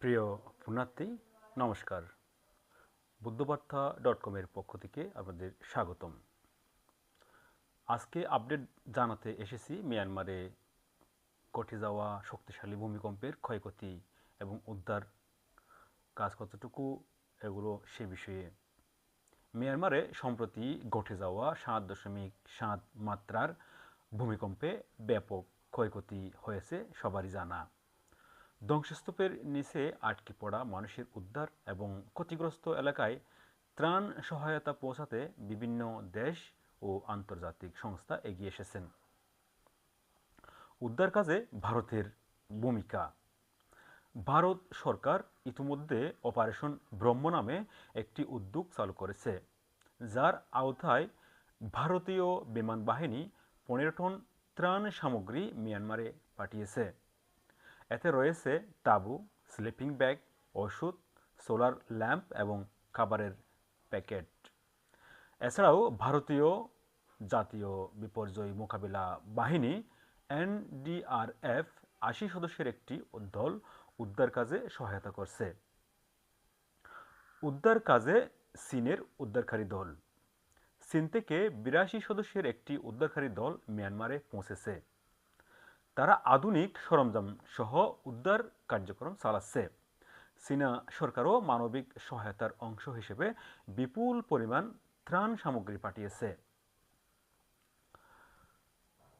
প্রিয় পুণ্যার্থী, নমস্কার। বুদ্ধবার্তা ডট কমের পক্ষ থেকে আপনাদের স্বাগতম। আজকে আপডেট জানাতে এসেছি মিয়ানমারে ঘটে যাওয়া শক্তিশালী ভূমিকম্পের ক্ষয়ক্ষতি এবং উদ্ধার কাজ কতটুকু এগুলো সে বিষয়ে। মিয়ানমারে সম্প্রতি ঘটে যাওয়া সাত দশমিক সাত মাত্রার ভূমিকম্পে ব্যাপক ক্ষয়ক্ষতি হয়েছে সবারই জানা। ধ্বংসস্তূপের নিচে আটকে পড়া মানুষের উদ্ধার এবং ক্ষতিগ্রস্ত এলাকায় ত্রাণ সহায়তা পৌঁছাতে বিভিন্ন দেশ ও আন্তর্জাতিক সংস্থা এগিয়ে এসেছেন। উদ্ধার কাজে ভারতের ভূমিকা। ভারত সরকার ইতিমধ্যে অপারেশন ব্রহ্ম নামে একটি উদ্যোগ চালু করেছে, যার আওতায় ভারতীয় বিমান বাহিনী পনেরো টন ত্রাণ সামগ্রী মিয়ানমারে পাঠিয়েছে। এতে রয়েছে তাঁবু স্লিপিং ব্যাগ ওষুধ সোলার ল্যাম্প এবং খাবারের প্যাকেট। এছাড়াও ভারতীয় জাতীয় বিপর্যয় মোকাবিলা বাহিনী এনডিআরএফ আশি সদস্যের একটি দল উদ্ধার কাজে সহায়তা করছে। উদ্ধার কাজে চীনের উদ্ধারকারী দল। চীন থেকে বিরাশি সদস্যের একটি উদ্ধারকারী দল মিয়ানমারে পৌঁছেছে। তারা আধুনিক সরঞ্জাম সহ উদ্ধার কার্যক্রম চালাচ্ছে। চীনা সরকারও মানবিক সহায়তার অংশ হিসেবে বিপুল পরিমাণ ত্রাণ সামগ্রী পাঠিয়েছে।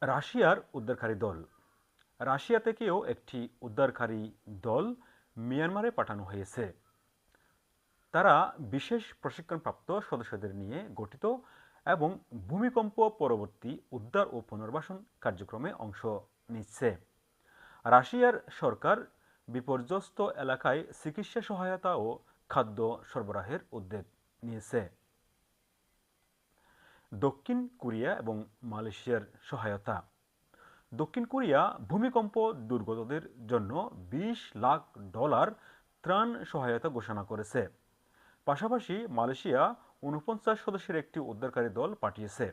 রাশিয়ার উদ্ধারকারী দল। রাশিয়া থেকেও একটি উদ্ধারকারী দল মিয়ানমারে পাঠানো হয়েছে। তারা বিশেষ প্রশিক্ষণপ্রাপ্ত সদস্যদের নিয়ে গঠিত এবং ভূমিকম্প পরবর্তী উদ্ধার ও পুনর্বাসন কার্যক্রমে অংশ নিচ্ছে। রাশিয়ার সরকার বিপর্যস্ত এলাকায় চিকিৎসা সহায়তা ও খাদ্য সরবরাহের উদ্যোগ নিয়েছে। দক্ষিণ কোরিয়া এবং মালয়েশিয়ার সহায়তা। দক্ষিণ কোরিয়া ভূমিকম্প দুর্গতদের জন্য ২০ লাখ ডলার ত্রাণ সহায়তা ঘোষণা করেছে। পাশাপাশি মালয়েশিয়া উনপঞ্চাশ সদস্যের একটি উদ্ধারকারী দল পাঠিয়েছে,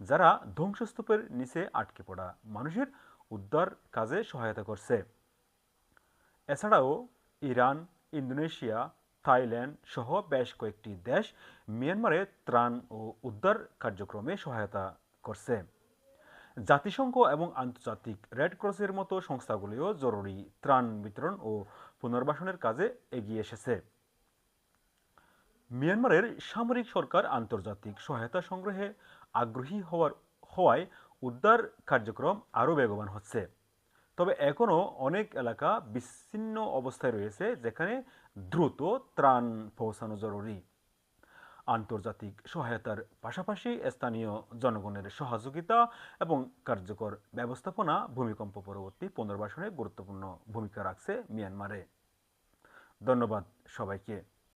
যারা ধ্বংসস্তূপের নিচে আটকে পড়া মানুষের উদ্ধার কাজে সহায়তা করছে। এছাড়াও ইরান, ইন্দোনেশিয়া, থাইল্যান্ড সহ বেশ কয়েকটি দেশ মিয়ানমারে ত্রাণ ও উদ্ধার কার্যক্রমে সহায়তা করছে। জাতিসংঘ এবং আন্তর্জাতিক রেড ক্রসের মতো সংস্থাগুলিও জরুরি ত্রাণ বিতরণ ও পুনর্বাসনের কাজে এগিয়ে এসেছে। মিয়ানমারের সামরিক সরকার আন্তর্জাতিক সহায়তা সংগ্রহে আগ্রহী হওয়ার হওয়ায় উদ্ধার কার্যক্রম আরও বেগবান হচ্ছে। তবে এখনও অনেক এলাকা বিচ্ছিন্ন অবস্থায় রয়েছে, যেখানে দ্রুত ত্রাণ পৌঁছানো জরুরি। আন্তর্জাতিক সহায়তার পাশাপাশি স্থানীয় জনগণের সহযোগিতা এবং কার্যকর ব্যবস্থাপনা ভূমিকম্প পরবর্তী পুনর্বাসনে গুরুত্বপূর্ণ ভূমিকা রাখছে মিয়ানমারে। ধন্যবাদ সবাইকে।